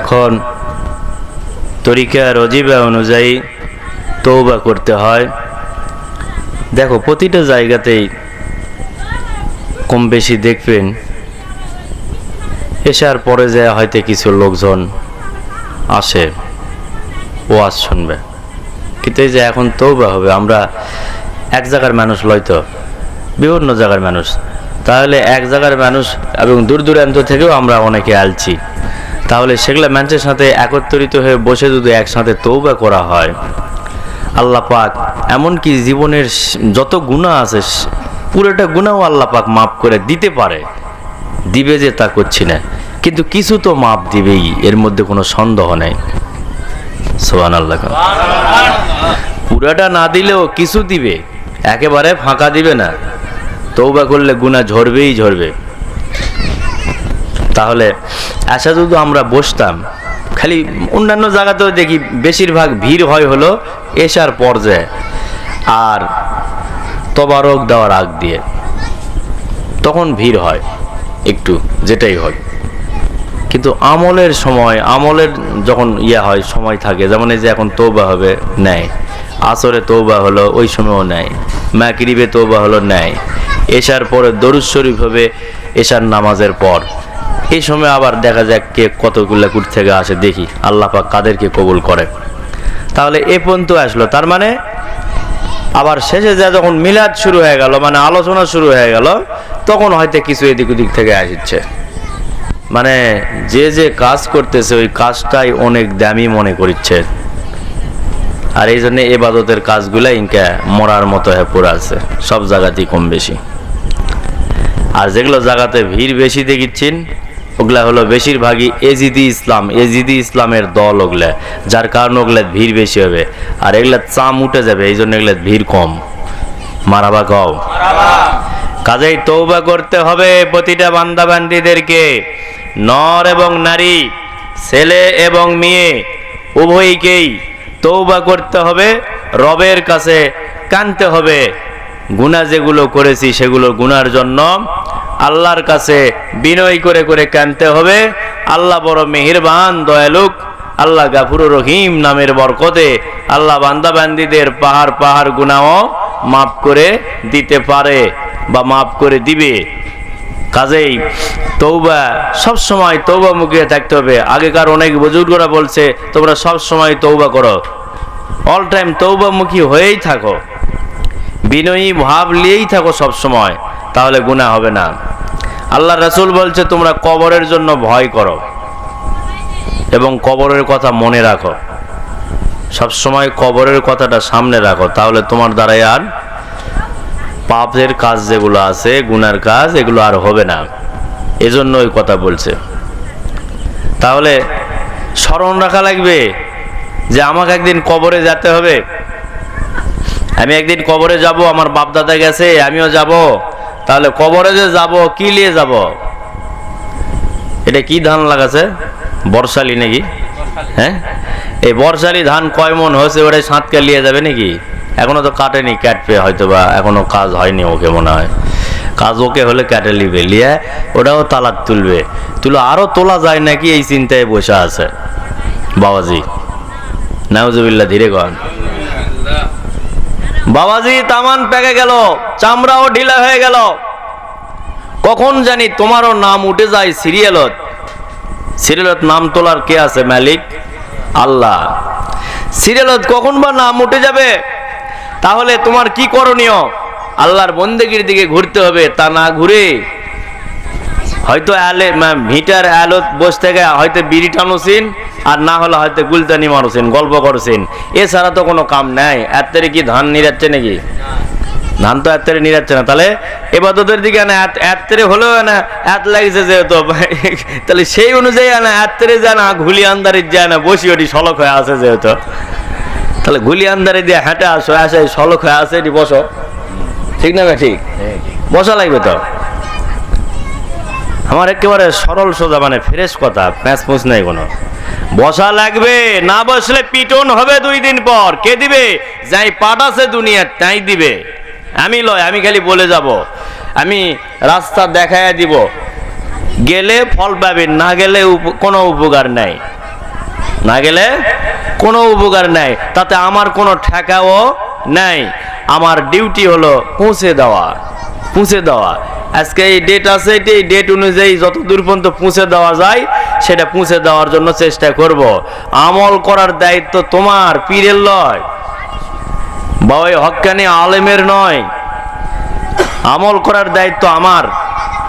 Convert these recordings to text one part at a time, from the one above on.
এখন তরিকা রজিবা অনুযায়ী তৌবা করতে হয়। দেখো, প্রতিটা জায়গাতেই কম বেশি দেখবেন, এসার পরে যায় হয়তো কিছু লোকজন আসে ওয়াজ শুনবে। কিন্তু এই যে এখন তৌবা হবে, আমরা এক জায়গার মানুষ লয়তো বিভিন্ন জায়গার মানুষ। তাহলে এক জায়গার মানুষ এবং দূর দূরান্ত থেকেও আমরা অনেকে আলছি। তাহলে সেগুলো মানুষের সাথে একত্রিত হয়ে বসে যদি একসাথে তৌবা করা হয়, আল্লাহ পাক এমনকি জীবনের যত গুণা আছে পুরোটা গুণাও আল্লাহ পাক মাফ করে দিতে পারে। দিবে যে তা করছি না। কিন্তু কিছু তো মাপ দিবেই, এর মধ্যে কোনো সন্দেহ নেই। সোহান আল্লাহ পুরাটা না দিলেও কিছু দিবে, একেবারে ফাঁকা দিবে না। তৌবা করলে গুণা ঝরবেই ঝরবে। তাহলে আশা যদি আমরা বসতাম। খালি অন্যান্য জায়গাতেও দেখি বেশিরভাগ ভিড় হয় হলো এসার পর্যায়ে আর তবারক দেওয়ার আগ দিয়ে। তখন ভিড় হয় একটু, যেটাই হয় কিন্তু আমলের সময়, আমলের যখন ইয়ে হয়, সময় থাকে, যেমন এই যে এখন তৌবা হবে, নেয়। আসরে তৌবা হলো ওই সময়ও নেয়। ম্যাকরিবে তৌবা হলো নেয়। এসার পরে দরুদ শরীফ হবে এশার নামাজের পর। এই সময় আবার দেখা যাক কে কতগুলা কুট থেকে আসে, দেখি। আল্লাহ পাক কাদেরকে কবুল করে তাহলে এ পর্যন্ত আসলো। তার মানে আবার শেষে যা যখন মিলাদ শুরু হয়ে গেল মানে আলোচনা শুরু হয়ে গেল, তখন হয়তো কিছু এদিক ওদিক থেকে আসছে। মানে যে যে কাজ করতেছে, ওই কাজটাই অনেক দামি মনে করছে আর এই জন্য এবাদতের কাজগুলা ইনকা মরার মতো হয়ে পড়ে আছে, সব জায়গাতেই কম বেশি। আর যেগুলো জায়গাতে ভিড় বেশি দেখিচ্ছেন ওগুলা হলো বেশিরভাগই এজিদি ইসলাম, এজিদি ইসলামের দল ওগুলা, যার কারণে ওগুলা ভিড় বেশি হবে। আর এগুলা চাম উঠে যাবে এই জন্য এগুলা ভিড় কম। মারাবা কও। কাজেই তৌবা করতে হবে প্রতিটা বান্দাবান্দিদেরকে। নর এবং নারী, ছেলে এবং মেয়ে, উভয়কেই তৌবা করতে হবে, রবের কাছে কানতে হবে। গুণা যেগুলো করেছি সেগুলো গুনার জন্য আল্লাহর কাছে বিনয় করে করে কানতে হবে। আল্লাহ বড় মেহেরবান, দয়ালুক। আল্লাহ গাফুর রহিম নামের বরকতে আল্লাহ বান্দাবান্দিদের পাহাড় পাহাড় গুনাও মাফ করে দিতে পারে বা মাফ করে দিবে। কাজেই তৌবা সব সময় তৌবা মুখিয়ে থাকতে হবে। আগেকার অনেক বুজুর্গরা বলছে, তোমরা সব সময় তৌবা করো। অল টাইম তৌবামুখী হয়েই থাকো। বিনয়ী ভাব নিয়েই থাকো সব সময়। তাহলে গুনাহ হবে না। আল্লাহ রাসূল বলছে, তোমরা কবরের জন্য ভয় করো এবং কবরের কথা মনে রাখো। সব সময় কবরের কথাটা সামনে রাখো। তাহলে তোমার দ্বারাই আর পাপের কাজ যেগুলো আছে, গুনার কাজ, এগুলো আর হবে না। এজন্য ওই কথা বলছে। তাহলে স্মরণ রাখা লাগবে যে আমাকে একদিন কবরে যেতে হবে। আমি একদিন কবরে যাব, আমার বাপ দাদা গেছে, আমিও যাব। তাহলে কবরে যে যাব, কি নিয়ে যাব? এটা কি ধান লাগাছে? বর্ষালি নাকি? হ্যাঁ? এই বর্ষালি ধান কয় মন হয়েছে ওটাই সাঁতকে নিয়ে যাবে নাকি? এখনও তো কাটেনি, কাটবে হয়তো বা এখনও কাজ হয়নি ওকে মনে হয়। কাজ ওকে হলে কেটে নিবে লিয়ে ওটাও তালাক তুলবে। তুলে আরও তোলা যায় নাকি এই চিন্তায় বসে আছে? বাবাজি, নাউজুবিল্লাহ, ধীরে কন। বাবাজি তামান পেকে গেল, চামড়াও ঢিলা হয়ে গেল। কখন জানি তোমারও নাম উঠে যায় সিরিয়ালত। সিরিয়ালত নাম তোলার কে আছে মালিক? আল্লাহ। সিরিয়ালত কখন বা নাম উঠে যাবে? তাহলে তোমার কি করণীয়? আল্লাহর বন্দেগীর দিকে ঘুরতে হবে, তা না ঘুরে। হয়তো আলে মিটার ভিটার আলোত বসে থেকে হয়তো বিড়ি টানুছেন আর না হলে হয়তো গুলতানি মারুছেন, গল্প করছেন। এছাড়া তো কোনো কাম নাই। এত্তারে কি ধান নিরাচ্ছে নাকি? ধান তো এত্তারে নিরাচ্ছে না। তাহলে এবাদতের দিকে না এত্তারে হলেও না এত লাগছে যেহেতু। তাহলে সেই অনুযায়ী না এত্তারে যায় না, ঘুলি আন্দারে যায় না, বসি ওটি সলক হয়ে আছে যেহেতু। তাহলে ঘুলি আন্দারে দিয়ে হেঁটে আসো আসে সলক হয়ে আছে, এটি বসো। ঠিক না ঠিক? বসা লাগবে তো। আমার একেবারে সরল সোজা মানে ফ্রেশ কথা প্যাঁচ পুঁচ নেই কোনো। বসা লাগবে না বসলে পিটন হবে দুই দিন পর। কে দিবে? যাই পাঠাছে দুনিয়া তাই দিবে। আমি লয় আমি খালি বলে যাব। আমি রাস্তা দেখায় দিব। গেলে ফল পাবেন না গেলে কোনো উপকার নাই। না গেলে কোনো উপকার নাই। তাতে আমার কোনো ঠেকাও নাই। আমার ডিউটি হলো পৌঁছে দেওয়া পৌঁছে দেওয়া। আজকে এই ডেট আছে এটি, ডেট অনুযায়ী যত দূর পর্যন্ত পৌঁছে দেওয়া যায় সেটা পৌঁছে দেওয়ার জন্য চেষ্টা করব। আমল করার দায়িত্ব তোমার, পীরের লয়। বা ওই হক্কানি আলেমের নয়। আমল করার দায়িত্ব আমার।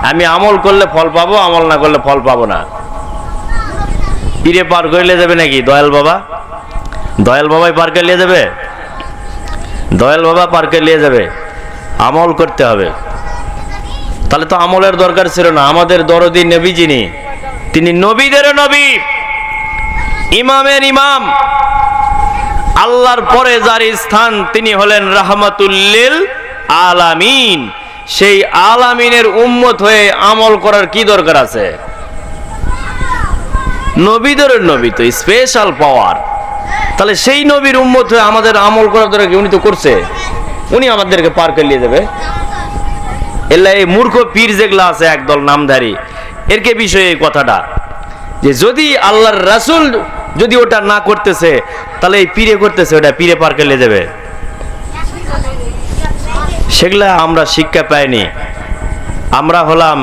আমি আমল করলে ফল পাবো, আমল না করলে ফল পাবো না। পীরে পার করলে যাবে নাকি? দয়াল বাবা? দয়াল বাবাই পার করলে যাবে? দয়াল বাবা পার করলে যাবে। আমল করতে হবে। তাহলে তো আমলের দরকার ছিল না। আমাদের দরদি নবী যিনি তিনি নবীদের নবী, ইমামের ইমাম। আল্লাহর পরে যার স্থান তিনি হলেন রাহমাতুল্লিল আলামিন। সেই আলামিনের উম্মত হয়ে আমল করার কি দরকার আছে? নবীদের নবী তো স্পেশাল পাওয়ার তাহলে সেই নবীর উম্মত হয়ে আমাদের আমল করার দরকার? উনি তো করছে। উনি আমাদেরকে পার করলিয়ে দেবে এলা এই মূর্খ পীর যেগুলো আছে, একদল নামধারী। এরকে বিষয়ে এই কথাটা? যে যদি আল্লাহর রাসুল যদি ওটা না করতেছে, তাহলে এই পীরে করতেছে, ওটা পীরে পার করলে যাবে। সেগুলা আমরা শিক্ষা পাইনি। আমরা হলাম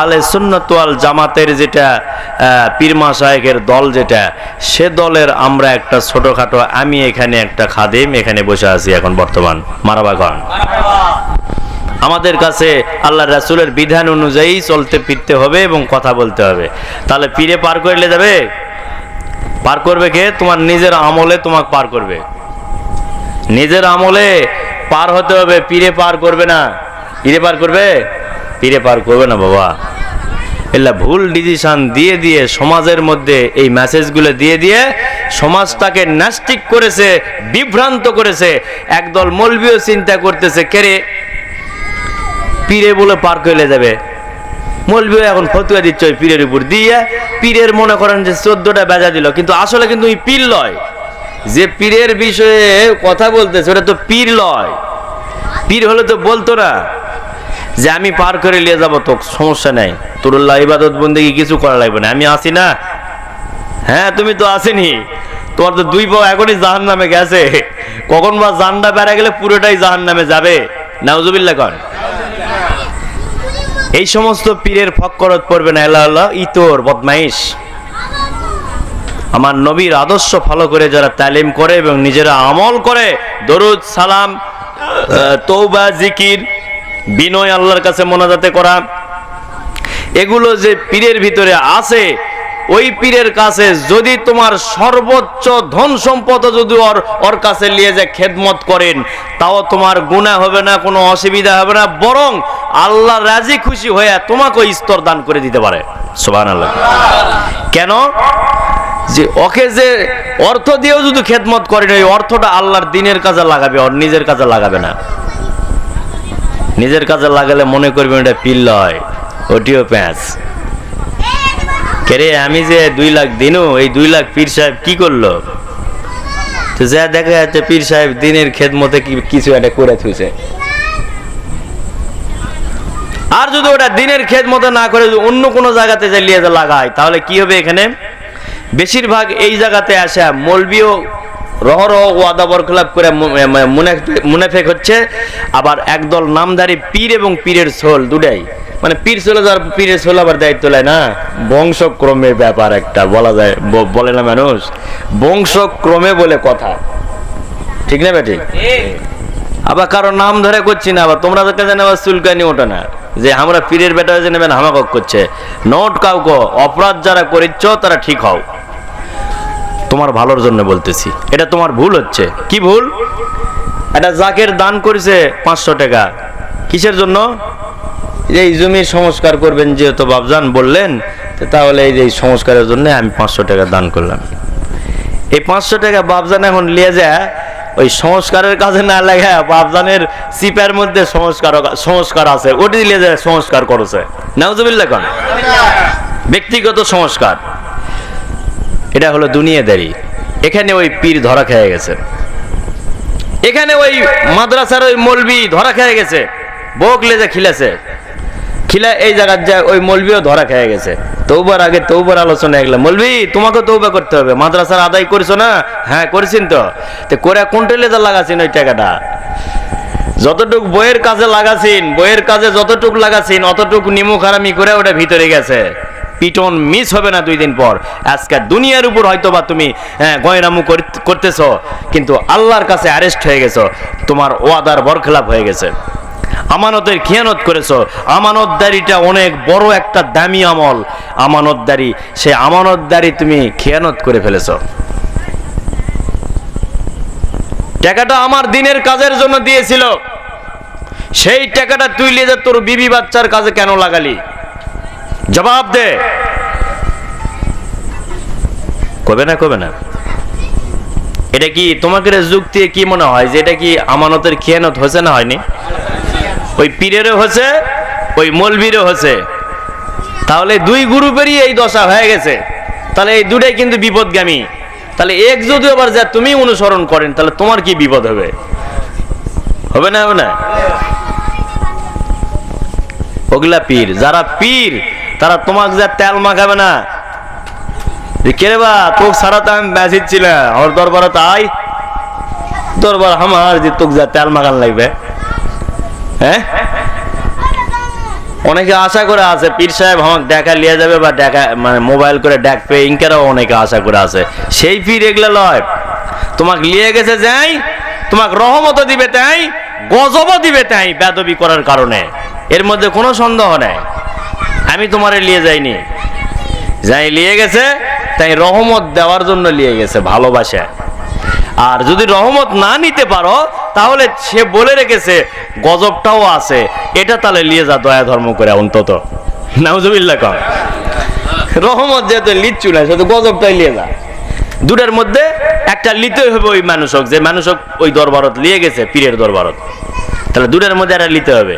আলে সুন্নতওয়াল জামাতের যেটা পীরমা সাহেবের দল যেটা, সে দলের আমরা একটা ছোটখাটো, আমি এখানে একটা খাদেম এখানে বসে আছি এখন বর্তমান। মারাবাগন আমাদের কাছে আল্লাহ রাসুলের বিধান অনুযায়ী চলতে, ফিরতে হবে এবং কথা বলতে হবে। তাহলে পীরে পার করলে যাবে? পার করবে কে? তোমার নিজের আমলে তোমাকে পার করবে। নিজের আমলে পার হতে হবে, পীরে পার করবে না। পীরে পার করবে? পীরে পার করবে না বাবা। এলা ভুল ডিসিশন দিয়ে দিয়ে সমাজের মধ্যে এই মেসেজগুলো দিয়ে দিয়ে সমাজটাকে নাস্তিক করেছে, বিভ্রান্ত করেছে, একদল মলবিও চিন্তা করতেছে কেরে পীরে বলে পার করলে যাবে। মলবিও এখন ফতুয়া দিচ্ছে ওই পীরের উপর। দিয়ে পীরের মনে করেন যে চোদ্দটা বেজা দিল, কিন্তু আসলে কিন্তু ওই পীর লয়। যে পীরের বিষয়ে কথা বলতেছে, ওটা তো পীর লয়। পীর হলে তো বলতো না যে আমি পার করে নিয়ে যাব তো সমস্যা নাই। তোরুল্লাহ ইবাদত বন্দেগি কিছু করা লাগবে না। আমি আসি না? হ্যাঁ তুমি তো আসেনি। তোমার তো দুই পাও এখনই জাহান নামে গেছে। কখন বা জানটা বেড়া গেলে পুরোটাই জাহান নামে যাবে। নাউজুবিল্লা কন এই সমস্ত পীরের ফক্করত পড়বে না, আল্লাহ আল্লাহ, ইতর, বদমাইশ। আমার নবীর আদর্শ ফলো করে যারা তালিম করে এবং নিজেরা আমল করে, দরুদ, সালাম তৌবা জিকির, বিনয় আল্লাহর কাছে মোনাজাতে করা, এগুলো যে পীরের ভিতরে আছে, ওই পীরের কাছে যদি তোমার সর্বোচ্চ ধন সম্পদ যদি ওর ওর কাছে নিয়ে যে খেদমত করেন, তাও তোমার গুণা হবে না, কোনো অসুবিধা হবে না, বরং আল্লাহ রাজি খুশি হয়ে তোমাকে স্তর দান করে দিতে পারে। সোবান আল্লাহ কেন? যে ওকে যে অর্থ দিয়েও যদি খেদমত করেন ওই অর্থটা আল্লাহর দিনের কাজে লাগাবে, ওর নিজের কাজে লাগাবে না। নিজের কাজে লাগালে মনে করবেন এটা পিল হয় ওটিও প্যাঁচ। কেরে, আমি যে দুই লাখ দিনও এই দুই লাখ পীর সাহেব কি করল? তো যা দেখা যাচ্ছে, পীর সাহেব দিনের খেদমতে কিছু একটা করে থুছে আর যদি ওটা দিনের খেদমতে না করে যদি অন্য কোনো জায়গাতে চালিয়ে যে লাগায় তাহলে কি হবে এখানে? বেশিরভাগ এই জায়গাতে আসা মলবিও রহরহ ওয়াদা বরখলাপ করে মুনাফেক হচ্ছে। আবার একদল নামধারী পীর এবং পীরের সোল দুটাই। মানে পীর চলে যাওয়ার পীরের সোল আবার দায়িত্ব নেয় না? বংশক্রমের ব্যাপার একটা বলা যায় বলে না মানুষ। বংশক্রমে বলে কথা। ঠিক না বেটি? আবার কারও নাম ধরে করছি না আবার তোমরা কাছে আবার চুলকানি ওঠে না? যে আমরা পীরের বেটা যে নেবেন হামাকক করছে। নোট কাউকে, অপরাধ যারা করিচ্ছ, তারা ঠিক হও। তোমার ভালোর জন্য বলতেছি। এটা তোমার ভুল হচ্ছে। কি ভুল? এটা জাকের দান করেছে পাঁচশো টাকা। কিসের জন্য? এই জমির সংস্কার করবেন যেহেতু বাবজান বললেন তাহলে এই যে সংস্কারের জন্য আমি পাঁচশো টাকা দান করলাম। এই পাঁচশো টাকা বাবজান এখন লিয়ে যায় ওই সংস্কারের কাজে না লাগা বাবজানের সিপের মধ্যে সংস্কার সংস্কার আছে। ওটি লিয়ে যায় সংস্কার করেছে। নাউজুবিল্লাহ কোন। ব্যক্তিগত সংস্কার। এটা হলো দুনিয়াদারি। এখানে ওই পীর ধরা খেয়ে গেছে। এখানে ওই মাদ্রাসার ওই মলবি ধরা খেয়ে গেছে। বোক লেজে খিলেছে। খিলা এই জায়গার যা ওই মলবিও ধরা খেয়ে গেছে। তৌবার আগে তৌবার আলোচনা এগুলো মলবি তোমাকে তৌবা করতে হবে। মাদ্রাসার আদায় করেছ না? হ্যাঁ করেছেন তো। তো করে কোনটা লেজার লাগাছেন ওই টাকাটা? যতটুক বইয়ের কাজে লাগাছেন বইয়ের কাজে যতটুক লাগাছেন অতটুক নিমুখ হারামি করে ওটা ভিতরে গেছে। পিটন মিস হবে না দুই দিন পর। আজকে দুনিয়ার উপর হয়তো বা তুমি হ্যাঁ, গয়নামু কর- করতেছো কিন্তু আল্লাহর কাছে অ্যারেস্ট হয়ে গেছো। তোমার ওয়াদার বরখলাপ হয়ে গেছে। আমানতের খেয়ানত করেছ। আমানতদারিটা অনেক বড় একটা দামি আমল। আমানতদারি, সে আমানতদারি তুমি খেয়ানত করে ফেলেছো। টাকাটা আমার দিনের কাজের জন্য দিয়েছিল। সেই টাকাটা তুই নিয়ে যা, তোর বিবি বাচ্চার কাজে কেন লাগালি? জবাব দে। কবে না কবে না? এটা কি তোমাকে যুক্তি কি মনে হয় যে এটা কি আমানতের খেয়ানত হয়েছে না হয়নি? ওই পীরেরও হয়েছে, ওই মলবিরও হয়েছে। তাহলে দুই গ্রুপেরই এই দশা হয়ে গেছে। তাহলে এই দুটাই কিন্তু বিপদগামী। তাহলে এক যদি আবার যা তুমি অনুসরণ করেন, তাহলে তোমার কি বিপদ হবে? হবে না হবে না? ওগুলা পীর, যারা পীর, তারা তোমাকে যা তেল মাখাবে না। যে কে রে বা, তোক সারা তো আমি বেঁচেছিলাম ওর দরবারে তাই দরবার আমার যে তোক যা তেল মাখান লাগবে। হ্যাঁ? অনেকে আশা করে আছে, পীর সাহেব আমাকে দেখা লিয়ে যাবে বা দেখা মানে মোবাইল করে ডাকবে ইনকারাও অনেকে আশা করে আছে। সেই পীর এগুলো লয়। তোমাকে লিয়ে গেছে যাই, তোমাকে রহমত দিবে তাই, গজবও দিবে তাই বেদবি করার কারণে। এর মধ্যে কোনো সন্দেহ নেই। আমি তোমারে লিয়ে যাইনি। যাই লিয়ে গেছে, তাই রহমত দেওয়ার জন্য লিয়ে গেছে ভালোবাসা। আর যদি রহমত না নিতে পারো তাহলে সে বলে রেখেছে, গজবটাও আছে। এটা তাহলে নিয়ে যা দয়া ধর্ম করে অন্তত। নাউজুবিল্লাহ কম। রহমত যেহেতু লিচ্ছু না শুধু গজবটাই নিয়ে যা। দুটার মধ্যে একটা লিতেই হবে ওই মানুষক, যে মানুষক ওই দরবারত লিয়ে গেছে, পীরের দরবারত। তাহলে দুটার মধ্যে একটা নিতে হবে।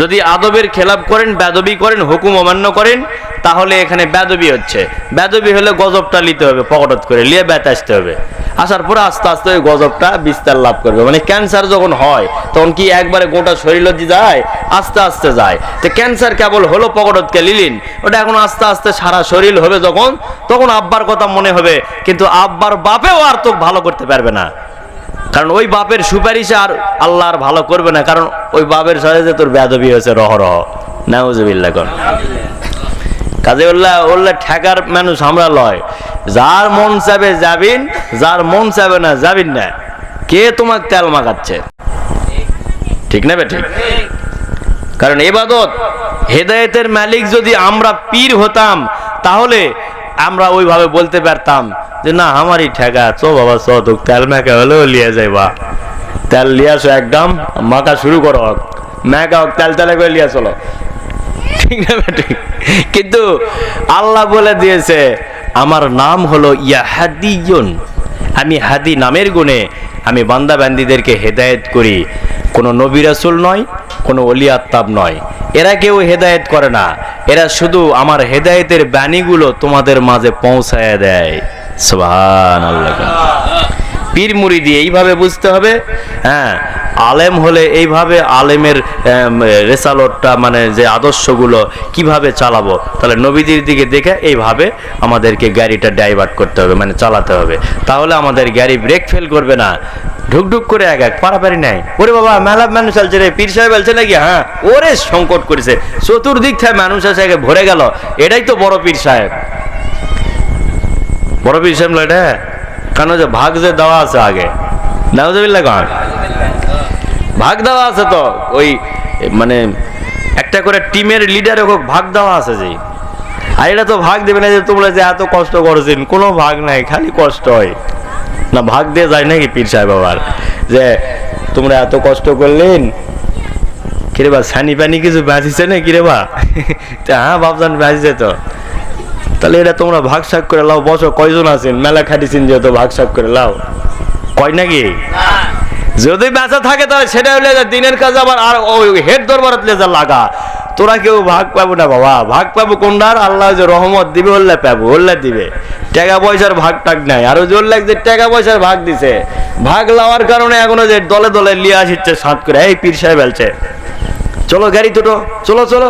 যদি আদবের খেলাপ করেন বেদবি করেন, হুকুম অমান্য করেন তাহলে এখানে বেদবি হচ্ছে। বেদবি হলে গজবটা নিতে হবে পকটত করে, লিয়ে ব্যথ আসতে হবে। আসার পরে আস্তে আস্তে ওই গজবটা বিস্তার লাভ করবে। মানে ক্যান্সার যখন হয়, তখন কি একবারে গোটা শরীর লজ্জি যায়? আস্তে আস্তে যায়। তো ক্যান্সার কেবল হলো পকটতকে লিলিন। ওটা এখন আস্তে আস্তে সারা শরীর হবে যখন, তখন আব্বার কথা মনে হবে। কিন্তু আব্বার বাপেও আর তো ভালো করতে পারবে না। কারণ ওই বাপের সুপারিশে আর আল্লাহ আর ভালো করবে না। কারণ ওই বাপের সাথে যে তোর বেদবি হয়েছে রহ রহ নাউজুবিল্লাহ, কর। কাজে উল্লাহ উল্লাহ ঠেকার মানুষ আমরা লয়। যার মন চাবে যাবিন, যার মন চাবে না যাবিন না। কে তোমাকে তেল মাখাচ্ছে? ঠিক না বে ঠিক কারণ এবাদত, হেদায়েতের মালিক যদি আমরা পীর হতাম, তাহলে আমরা ওইভাবে বলতে পারতাম যে, না, আমারই ঠেকা, চো বাবা, চো তো তেল মেকা হলেও লিয়ে যাইবা তেল লিয়ে আসো একদম, মাখা শুরু করো। মেকা হোক, তেল তেলে করে লিয়ে চলো। ঠিক না ঠিক? কিন্তু আল্লাহ বলে দিয়েছে, আমার নাম হলো ইয়াহাদিয়ন আমি হাদি নামের গুণে আমি বান্দা বান্দিদেরকে হেদায়েত করি। কোনো নবী রাসূল নয়, কোনো অলি আত্তাব নয়। এরা কেউ হেদায়েত করে না। এরা শুধু আমার হেদায়েতের বাণীগুলো তোমাদের মাঝে পৌঁছায় দেয়। সুবহান পীর মুরিদি, এইভাবে বুঝতে হবে হ্যাঁ। আলেম হলে এইভাবে আলেমের রেসালটটা মানে যে আদর্শগুলো কীভাবে চালাবো? তাহলে নবীদের দিকে দেখে এইভাবে আমাদেরকে গাড়িটা ডাইভার্ট করতে হবে মানে চালাতে হবে। তাহলে আমাদের গাড়ি ব্রেক ফেল করবে না। ঢুক ঢুক করে এক এক, পারাপারি নাই। ওরে বাবা, মেলা মানুষ চলছে রে, পীর সাহেব বলছে নাকি? হ্যাঁ ওরে সংকট করেছে। চতুর্দিক থেকে মানুষ আছে ভরে গেল। এটাই তো বড় পীর সাহেব। বড় পীর সাহেব এটা কেন যে ভাগ যে দেওয়া আছে আগে নাউজবিল্লা কন ভাগ দেওয়া আছে তো, ওই মানে একটা করে টিমের লিডার হোক, ভাগ দেওয়া আছে যে। আর এটা তো ভাগ দেবে না যে তোমরা যে এত কষ্ট করেছেন, কোনো ভাগ নাই, খালি কষ্ট হয়। না, ভাগ দিয়ে যায় নাকি পীর সাহেব আবার? যে তোমরা এত কষ্ট করলেন, কিরে বা সানি পানি কিছু বাঁচিছে না কিরে বা? হ্যাঁ বাবজান বাঁচিছে তো। তাহলে এটা তোমরা ভাগ শাক করে লাও। বসো কয়জন আছেন? মেলা খাটিছেন যেহেতু ভাগ শাক করে লাও। কয় নাকি? যদি বেচা থাকে তাহলে সেটা হলে দিনের কাজ আবার আর হেড দরবারত লেজা লাগা। তোরা কেউ ভাগ পাবো না বাবা। ভাগ পাবো কোনটার আল্লাহ যে রহমত দিবে, হল্লা পাবো, হল্লা দিবে। টাকা পয়সার ভাগ টাক নাই। আরও জোর লাগছে টাকা পয়সার ভাগ দিছে। ভাগ লাওয়ার কারণে এখনও যে দলে দলে লিয়ে আসিচ্ছে সাত করে। এই পীর সাহেব চলো গাড়ি তোটো চলো চলো।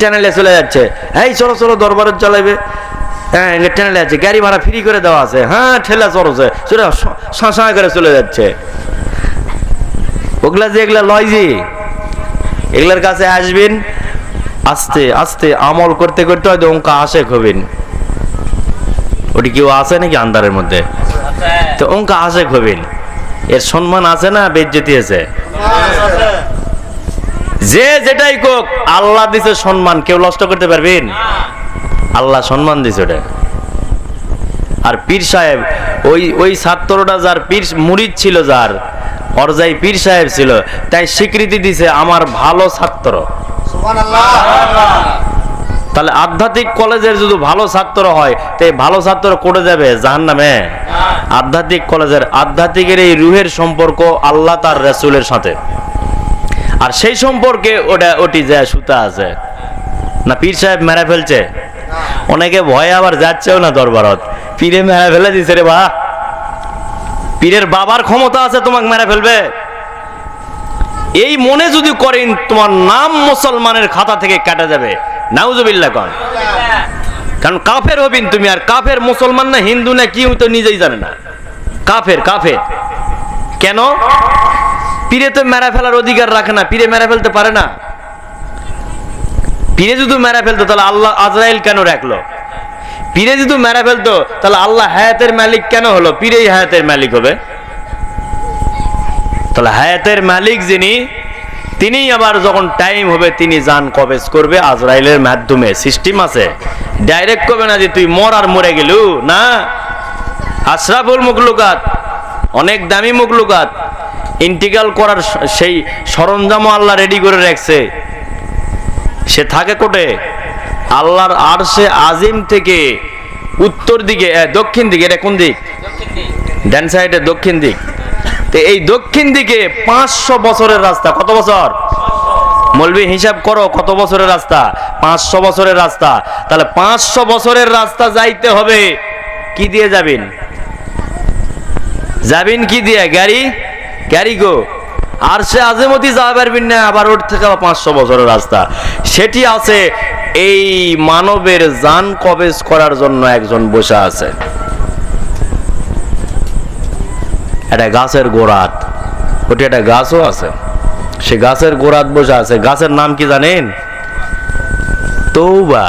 চ্যানেলে চলে যাচ্ছে। এই, চলো চলো, দরবারে চালাইবে হ্যাঁ চ্যানেলে আছে, গাড়ি ভাড়া ফ্রি করে দেওয়া আছে। হ্যাঁ ঠেলা চড়ছে, চলে শাঁ করে চলে যাচ্ছে। ওগুলা যে এগুলা লয় যে এগুলার কাছে আসবেন, আস্তে আস্তে আমল করতে করতে হয়তো অঙ্ক আসে হবেন। ওটি কেউ আছে নাকি আন্দারের মধ্যে? তো অঙ্ক আসে হবেন। এর সম্মান আছে না, বেজ্জতি আছে? যে যেটাই কোক, আল্লাহ দিছে সম্মান। কেউ নষ্ট করতে পারবেন? আল্লাহ সম্মান দিছে ওটা। আর পীর সাহেব, ওই ওই ছাত্রটা যার পীর, মুরিদ ছিল যার, অরজাই পীর সাহেব ছিল, তাই স্বীকৃতি দিছে আমার ভালো ছাত্র। তাহলে আধ্যাত্মিক কলেজের যদি ভালো ছাত্র হয়, তো ভালো ছাত্র করে যাবে? জাহান নামে আধ্যাত্মিক কলেজের আধ্যাত্মিকের এই রুহের সম্পর্ক আল্লাহ তার রসুলের সাথে। আর সেই সম্পর্কে ওটা ওটি যা সুতা আছে। না, পীর সাহেব মেরে ফেলছে। অনেকে ভয়ে আবার যাচ্ছেও না দরবারত। পীরে মেরে ফেলে দিছে রে বা। পীরের বাবার ক্ষমতা আছে, তোমাকে মেরে ফেলবে। এই মনে যদি করেন, তোমার নাম মুসলমানের খাতা থেকে কাটা যাবে। নাউজুবিল্লাহ কন। কারণ কাফের হবিন তুমি, আর কাফের মুসলমান না, হিন্দু না কি তো নিজেই জানে না। কাফের কাফের। কেন? পীরে তো মেরা ফেলার অধিকার রাখে না, পীরে মেরা ফেলতে পারে না। পীরে যদি মেরা ফেলতো, তাহলে আল্লাহ আজরাইল কেন রাখল? পীরে যদি মেরা ফেলতো, তাহলে আল্লাহ হায়াতের মালিক কেন হলো? পীরেই হায়াতের মালিক হবে। তাহলে হায়াতের মালিক যিনি তিনি আবার যখন টাইম হবে, তিনি যান কবেজ করবে? আজরাইলের মাধ্যমে। সিস্টেম আছে। ডাইরেক্ট করবে না যে তুই মর আর মরে গেলু? না। আশরাফুল মুখলুকাত, অনেক দামি মুখলুকাত। ইন্টিগ্রাল করার সেই সরঞ্জামও আল্লাহ রেডি করে রাখছে। সে থাকে কোটে? আল্লাহর আরশে আজিম থেকে উত্তর দিকে দক্ষিণ দিকে, এটা কোন দিক? ড্যান সাইডে দক্ষিণ দিক। তো এই দক্ষিণ দিকে পাঁচশো বছরের রাস্তা, কত বছর? মলবি, হিসাব করো, কত বছরের রাস্তা? পাঁচশো বছরের রাস্তা। তাহলে পাঁচশো বছরের রাস্তা যাইতে হবে। কি দিয়ে যাবেন? যাবেন কি দিয়ে? গাড়ি? গাড়ি গো। আর সে আজেমতি যাওয়া পারবেন না আবার ওর থেকে পাঁচশো বছরের রাস্তা। সেটি আছে এই মানবের যান কবেজ করার জন্য একজন বসে আছে। একটা গাছের গোড়াত। ওটি একটা গাছও আছে। সে গাছের গোড়াত বসে আছে। গাছের নাম কি জানেন? তৌবা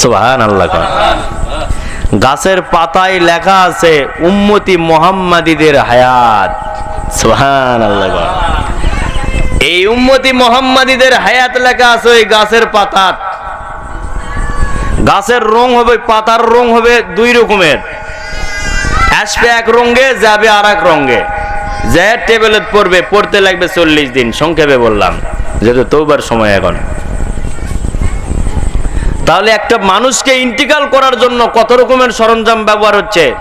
সুবহান আল্লাহ গাছের পাতায় লেখা আছে, উম্মতি মোহাম্মদীদের হায়াত। এই উম্মতি মোহাম্মদীদের হায়াত লেখা আছে ওই গাছের পাতার। গাছের রং হবে, পাতার রং হবে দুই রকমের। আসবে এক রঙে, যাবে আর এক রঙে। যে টেবিলে পড়বে, পড়তে লাগবে চল্লিশ দিন, সংক্ষেপে বললাম, যেহেতু তৌবার সময় এখন। তাহলে একটা মানুষকে ইন্টিগ্রাল করার জন্য কত রকমের সরঞ্জাম ব্যবহার হচ্ছে?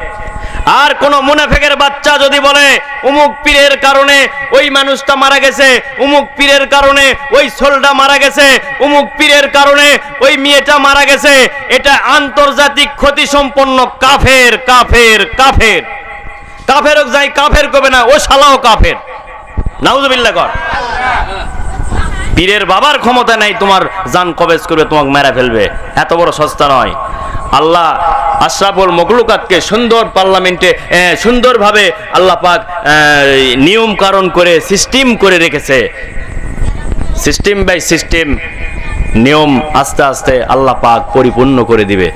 আর কোন মুনাফেকের বাচ্চা যদি বলে, উমুক পীরের কারণে ওই মানুষটা মারা গেছে, উমুক পীরের কারণে ওই সোলটা মারা গেছে, উমুক পীরের কারণে ওই মেয়েটা মারা গেছে, এটা আন্তর্জাতিক ক্ষতি সম্পন্ন কাফের কাফের। কাফের কাফের যাই কাফের করবে না, ও শালাও কাফের। নাউজুবিল্লাহ কর। পীরের বাবার ক্ষমতা নাই, তোমার জান কবেজ করবে, তোমাকে মেরা ফেলবে। এত বড় সস্তা নয়। আল্লাহ আশরাফুল মকলুকাতকে সুন্দর পার্লামেন্টে সুন্দরভাবে আল্লাহ পাক নিয়ম কারণ করে, সিস্টেম করে রেখেছে। সিস্টেম বাই সিস্টেম, নিয়ম আস্তে আস্তে আল্লাহ পাক পরিপূর্ণ করে দিবে।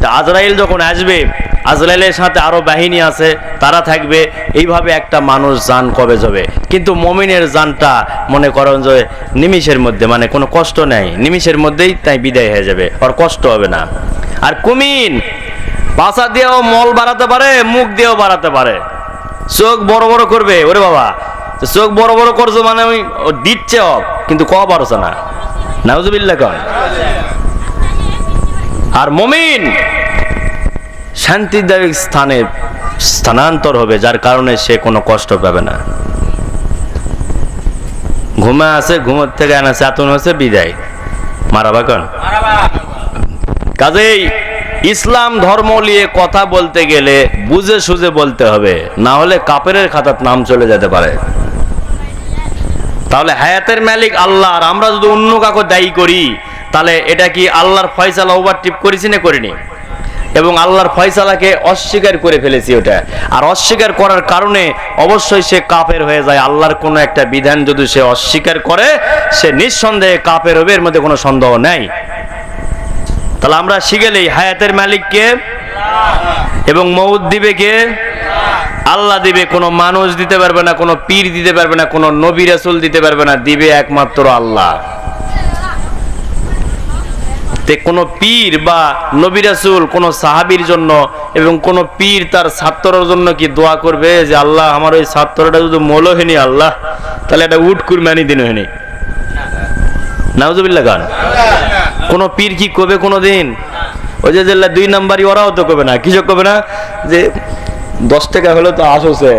তা আজরাইল যখন আসবে, আজরাইলের সাথে আরও বাহিনী আছে, তারা থাকবে, এইভাবে একটা মানুষ জান কবে যাবে? কিন্তু মমিনের জানটা মনে করেন যে নিমিষের মধ্যে মানে কোনো কষ্ট নেই, নিমিষের মধ্যেই তাই বিদায় হয়ে যাবে, আর কষ্ট হবে না। আর কুমিন পাশা দিয়েও মল বাড়াতে পারে মুখ দিয়েও বাড়াতে পারে। চোখ বড় বড় করবে ওরে বাবা। চোখ বড় বড় করছ মানে ওই দিচ্ছে অব কিন্তু ক পারছে না। নাউজুবিল্লাহ কয়। আর মমিন শান্তিদায়ক স্থানে স্থানান্তর হবে যার কারণে সে কোনো কষ্ট পাবে না। ঘুমে আছে ঘুমোর থেকে আনা চাতুন হচ্ছে বিদায়। মারাবা কন কাজেই ইসলাম ধর্ম নিয়ে কথা বলতে গেলে বুঝে সুঝে বলতে হবে। না হলে কাপেরের খাতার নাম চলে যেতে পারে। তাহলে হায়াতের মালিক আল্লাহ, আর আমরা যদি অন্য কাউকে দায়ী করি, তাহলে এটা কি আল্লাহর ফয়সালা ওভারটিপ করেছি না করিনি? এবং আল্লাহর ফয়সালাকে অস্বীকার করে ফেলেছি ওটা। আর অস্বীকার করার কারণে অবশ্যই সে কাফের হয়ে যায়। আল্লাহর কোনো একটা বিধান যদি সে অস্বীকার করে, সে নিঃসন্দেহে কাফের হবে, এর মধ্যে কোনো সন্দেহ নাই। তাহলে আমরা শিখেলেই হায়াতের মালিককে এবং মৌদ দিবে কে? আল্লাহ দিবে, কোনো মানুষ দিতে পারবে না, কোনো পীর দিতে পারবে না, কোনো নবী রাসূল দিতে পারবে না, দিবে একমাত্র আল্লাহ। কোনো পীর বা নবী রাসূল, কোনো সাহাবীর জন্য এবং কোনো পীর তার ছাত্রর জন্য কি দোয়া করবে যে, আল্লাহ, আমার ওই ছাত্রটা যদি মৌল হয়নি, আল্লাহ, তাহলে এটা উট কুরবানি দিন হয়নি। নাউজুবিল্লাহ গান। কোনো পীর কি কবে কোনো দিন? ওই যে জেলা দুই নাম্বারই ওরাও তো কবে না? কিছু কবে না? যে দশ টাকা হলো তো আসছে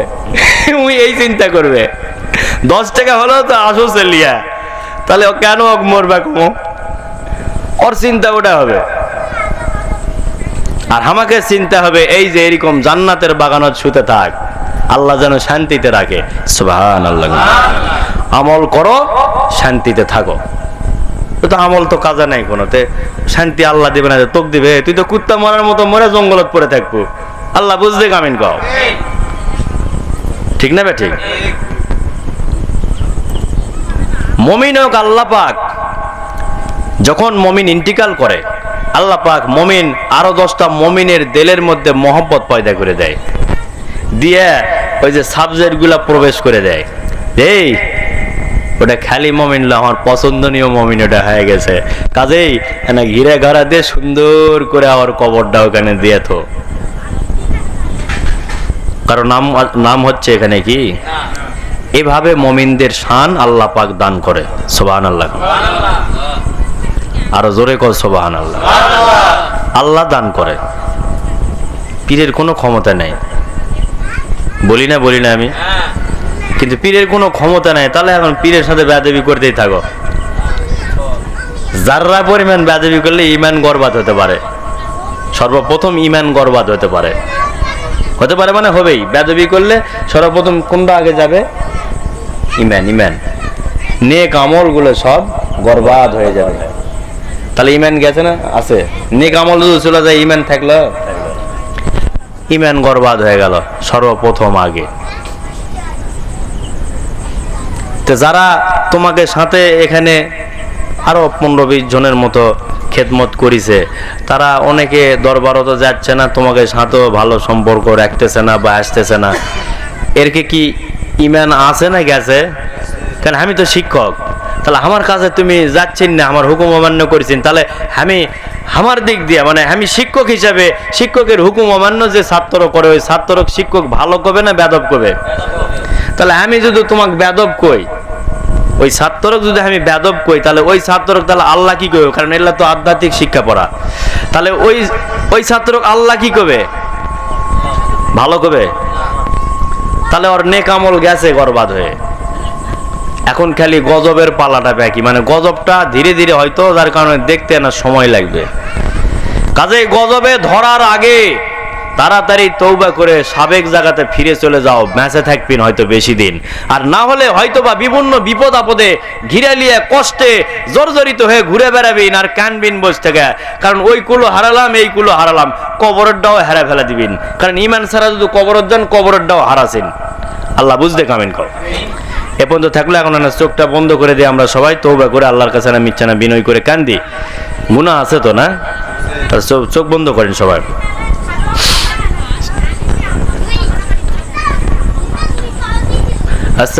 উই এই চিন্তা করবে। দশ টাকা হলো তো আসছে লিয়া। তাহলে ও কেন ওক মরবে কমো? ওর চিন্তা ওটা হবে। আর আমাকে চিন্তা হবে, এই যে এরকম জান্নাতের বাগানত শুতে থাক। আল্লাহ যেন শান্তিতে রাখে। আল্লাহ আমল করো, শান্তিতে থাকো। তো আমল তো কাজে নাই কোনো, তে শান্তি আল্লাহ দিবে না তোক দিবে। তুই তো কুত্তা মরার মতো মরে জঙ্গলত পড়ে থাকব। আল্লাহ বুঝবে কামিন কও। ঠিক না বে ঠিক? মমিন হোক আল্লাহ পাক, যখন মমিন ইন্টিকাল করে, আল্লাহ পাক মমিন আরও দশটা মমিনের দেলের মধ্যে মহব্বত পয়দা করে দেয়। দিয়ে ওই যে সাবজেক্টগুলা প্রবেশ করে দেয়। এই ওটা খালি মমিন না, আমার পছন্দনীয় মমিন ওটা হয়ে গেছে। কাজেই না ঘিরে ঘাড়া দিয়ে সুন্দর করে আমার কবরটা ওখানে দিয়ে তো কারণ নাম নাম হচ্ছে এখানে কি? এভাবে মমিনদের শান আল্লাহ পাক দান করে। সোবাহান আল্লাহ আরও জোরে কর সোবাহান আল্লাহ আল্লাহ দান করে। পীরের কোনো ক্ষমতা নেই। বলি না বলি না আমি। কিন্তু পীরের কোনো ক্ষমতা নাই, তাহলে এখন পীরের সাথে বেদবি করতেই থাকো। যাররা পরিমাণ বেদবি করলে ইমান গর্বাদ হতে পারে। সর্বপ্রথম ইমান গর্বাদ হতে পারে। হতে পারে মানে হবেই বেদবি করলে সর্বপ্রথম কোনটা আগে যাবে? ইমান ইমান নেক আমলগুলো সব গর্বাদ হয়ে যাবে। তাহলে ইমান গেছে না? আছে। নেক আমল যদি চলে যায় ইমান থাকল? ইমান গর্বাদ হয়ে গেল, সর্বপ্রথম আগে। তো যারা তোমাকে সাথে এখানে আরও পনেরো বিশ জনের মতো খেদমত করিছে, তারা অনেকে দরবারও তো যাচ্ছে না, তোমাকে সাথেও ভালো সম্পর্ক রাখতেছে না বা আসতেছে না। এর কি কি ইমান আছে না গেছে? কারণ আমি তো শিক্ষক, তাহলে আমার কাছে তুমি যাচ্ছেন না, আমার হুকুম অমান্য করেছেন, তাহলে আমি আমার দিক দিয়ে মানে আমি শিক্ষক হিসাবে, শিক্ষকের হুকুম অমান্য যে ছাত্র করে, ওই ছাত্র শিক্ষক ভালো করবে না বেদব করবে? তাহলে আমি যদি তোমাকে বেদব কই, ওই ছাত্রক যদি আমি বেদব কই, তাহলে ওই ছাত্রক তাহলে আল্লাহ কি করবে কারণ এগুলা তো আধ্যাত্মিক শিক্ষা পড়া। তাহলে ওই ওই ছাত্রক আল্লাহ কি করবে ভালো করবে তাহলে ওর নেক আমল গেছে গরবাদ হয়ে। এখন খালি গজবের পালাটা ব্যাকি মানে গজবটা ধীরে ধীরে হয়তো যার কারণে দেখতে না সময় লাগবে। কাজে গজবে ধরার আগে তাড়াতাড়ি তৌবা করে সাবেক জায়গাতে ফিরে চলে যাও, ম্যাচে থাকবেন হয়তো বেশি দিন। আর না হলে হয়তো বা বিভিন্ন বিপদ আপদে ঘিরে নিয়ে কষ্টে জর্জরিত হয়ে ঘুরে বেড়াবিন আর কানবিন বস থেকে। কারণ ওই কুলো হারালাম, এই কুলো হারালাম কবরেরটাও হেরা ফেলা দিবিন। কারণ ইমান ছাড়া যদি কবরের যান কবরেরটাও হারাছেন। আল্লাহ বুঝতে কামেন কর। এ পর্যন্ত থাকলে, এখন না চোখটা বন্ধ করে দিয়ে আমরা সবাই তৌবা করে আল্লাহর কাছে না মিচ্ছানা বিনয় করে কান্দি। গুণা আছে তো না? চোখ বন্ধ করেন সবাই। আচ্ছা